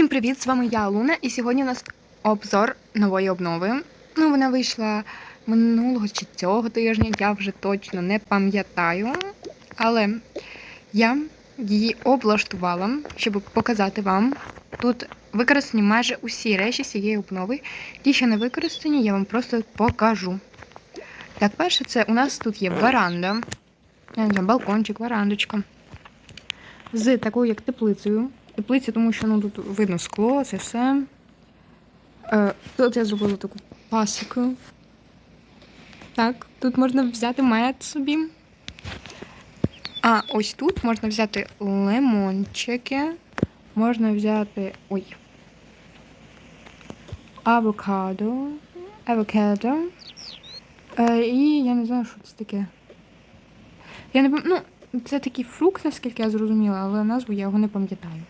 Всім привіт! З вами я Луна, і сьогодні у нас обзор нової обнови. Ну, вона вийшла минулого чи цього тижня, я вже точно не пам'ятаю. Але я її облаштувала, щоб показати вам. Тут використані майже усі речі з цієї обнови. Ті, що не використані, я вам просто покажу. Так, перше, це у нас тут є веранда. Балкончик, верандочка. З такою як теплицею. Теплиця, тому що ну, тут видно скло, це все. Е, тут я зробила таку пасіку. Так, тут можна взяти мед собі. А ось тут можна взяти лимончики. Можна взяти. Ой. Авокадо. Авокадо. Е, і я не знаю, що це таке. Я не пам- Ну, це такий фрукт, наскільки я зрозуміла, але назву я його не пам'ятаю.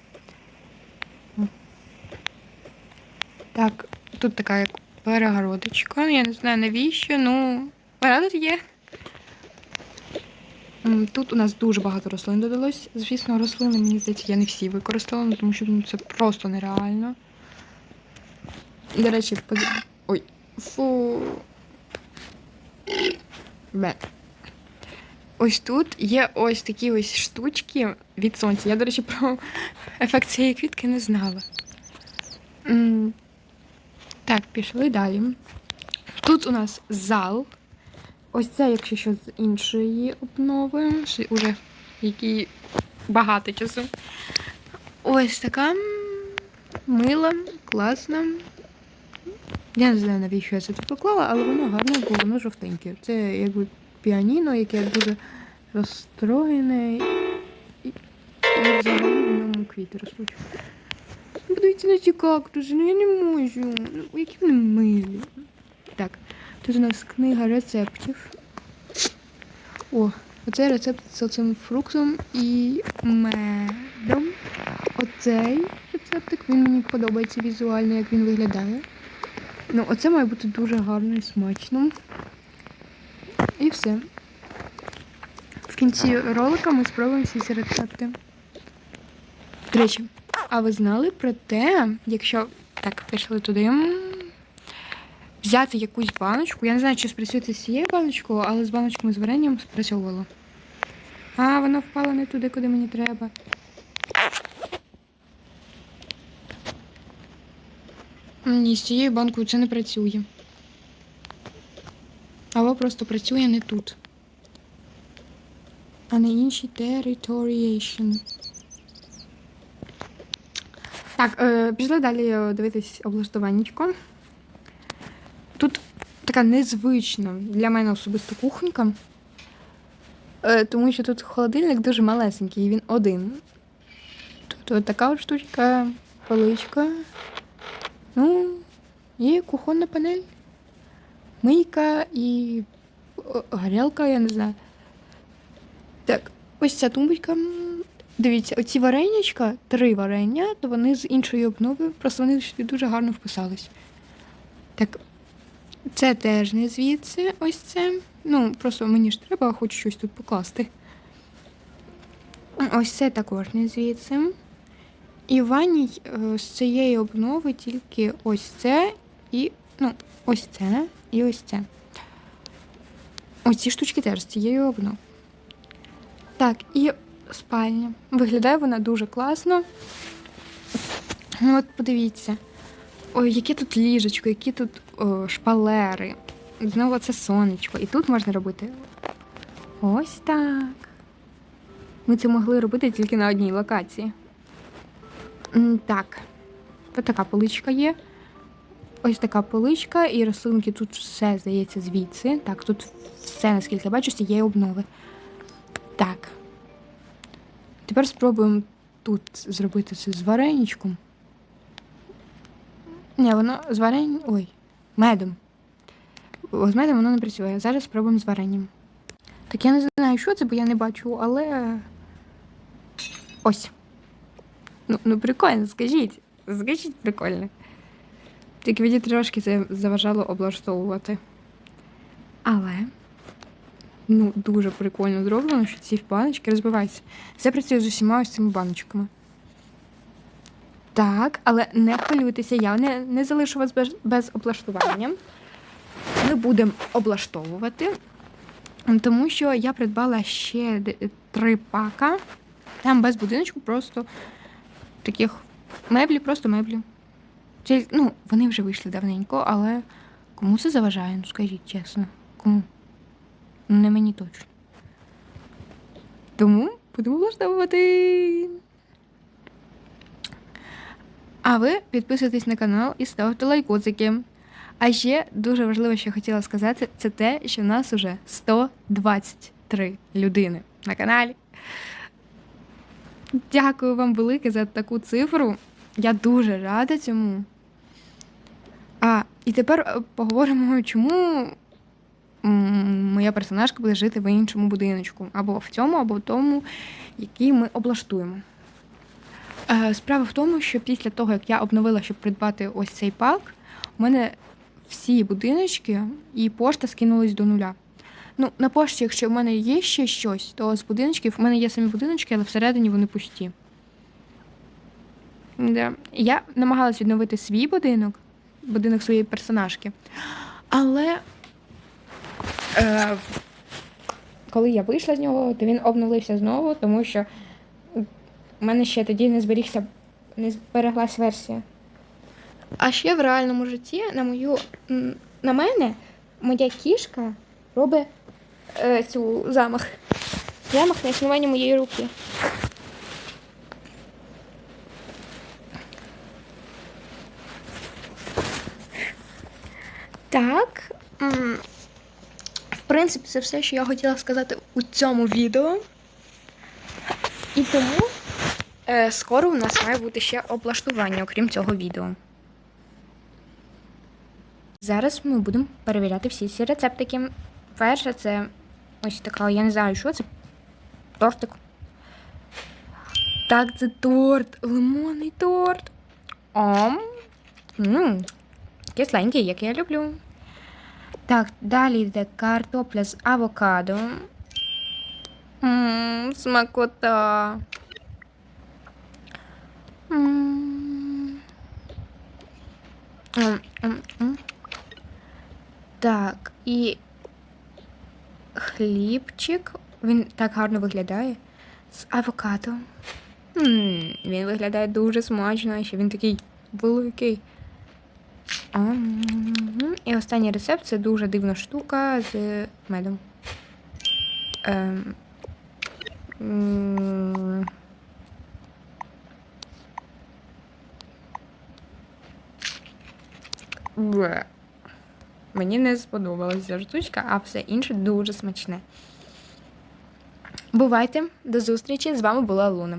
Так, тут така як перегородочка. Я не знаю навіщо, ну, вона тут є. Тут у нас дуже багато рослин додалось. Звісно, рослини, мені здається, я не всі використовувала, тому що ну, це просто нереально. До речі, поз... Ой, фу. Бе. Ось тут є ось такі ось штучки від сонця. Я, до речі, про ефект цієї квітки не знала. Так, пішли далі. Тут у нас зал. Ось це, якщо що, з іншої обнови, уже який багато часу. Ось така мила, класна. Я не знаю, навіщо я це тут поклала, але воно гарне, бо воно жовтеньке. Це якби піаніно, яке дуже розстроєне. І, і взагалі в ньому квіти ростуть. Подивіться на ці кактуси, ну я не можу. Ну, які вони милі. Так, тут у нас книга рецептів. О, оце рецепт з цим фруктом і медом. Оцей рецептик, він мені подобається візуально, як він виглядає. Ну, оце має бути дуже гарно і смачно. І все. В кінці ролика ми спробуємо всі ці рецепти. До речі, а ви знали про те, якщо так пішли туди, взяти якусь баночку. Я не знаю, чи спрацює це з цією баночкою, але з баночкою з варенням спрацьовувало. А, воно впало не туди, куди мені треба. Ні, з цією банкою це не працює. Або просто працює не тут. А на іншій територієшн. Так, е, пішли далі е, дивитись облаштуваннячко. Тут така незвична для мене особисто кухонька. Е, тому що тут холодильник дуже малесенький, і він один. Тут от така от штучка, поличка. Ну, і кухонна панель. Мийка і горілка, я не знаю. Так, ось ця тумбочка. Дивіться, оці варенячка, три варення, то вони з іншої обнови, просто вони сюди дуже гарно вписались. Так, це теж не звідси, ось це. Ну, просто мені ж треба хоч щось тут покласти. Ось це також не звідси. І в ванній е, з цієї обнови тільки ось це і. Ну, ось це і ось це. Ось ці штучки теж з цієї обнови. Так, і спальня. Виглядає вона дуже класно. Ну, От подивіться. Ой, яке тут ліжечко, які тут о, шпалери. Знову це сонечко. І тут можна робити ось так. Ми це могли робити тільки на одній локації. Так, ось така поличка є. Ось така поличка, і рослинки тут все здається звідси. Так, тут все, наскільки я бачу, цієї обнови. Тепер спробуємо тут зробити це з вареничком. Ні, воно з варенням. Ой, медом. О, З медом воно не працює. Зараз спробуємо з варенням. Так я не знаю, що це, бо я не бачу, але. Ось. Ну, ну прикольно, скажіть. Скажіть прикольно. Тільки мені трошки це заважало облаштовувати. Але. Ну, дуже прикольно зроблено, що ці баночки розбиваються. Це працює з усіма ось цими баночками. Так, але не хвилюйтеся, я не, не залишу вас без, без облаштування. Ми будемо облаштовувати, тому що я придбала ще три пака. Там без будиночку, просто таких меблі, просто меблі. Ну, вони вже вийшли давненько, але кому це заважає? Ну скажіть чесно. Кому? Не мені точно. Тому будемо влаштовувати. А ви підписуйтесь на канал і ставте лайкоцики. А ще дуже важливо, що хотіла сказати, це те, що в нас уже 123 людини на каналі. Дякую вам велике за таку цифру. Я дуже рада цьому. А, і тепер е, поговоримо, чому моя персонажка буде жити в іншому будиночку. Або в цьому, або в тому, який ми облаштуємо. Е, Справа в тому, що після того, як я обновила, щоб придбати ось цей пак, у мене всі будиночки і пошта скинулись до нуля. Ну, на пошті, якщо в мене є ще щось, то з будиночків у мене є самі будиночки, але всередині вони пусті. Да. Я намагалась відновити свій будинок, будинок своєї персонажки. Але е, коли я вийшла з нього, то він обновився знову, тому що у мене ще тоді не зберігся, не збереглась версія. А ще в реальному житті на мою на мене моя кішка робить е, цю замах. Замах на існування моєї руки. Так. М, принципі, це все, що я хотіла сказати у цьому відео. І тому е, скоро у нас має бути ще облаштування, окрім цього відео. Зараз ми будемо перевіряти всі ці рецептики. Перше, це ось така, я не знаю, що це. Тортик. Так, це торт. Лимонний торт. Ом. Мм. Кисленький, як я люблю. Так, далі йде картопля з авокадо. Ммм, смакота. М. М, м, м. Так, і хлібчик. Він так гарно виглядає. З авокадо. М, Він виглядає дуже смачно, ще він такий великий. І останній рецепт це дуже дивна штука з медом. Ем. Мені не сподобалася ця штучка, а все інше дуже смачне. Бувайте, до зустрічі! З вами була Луна.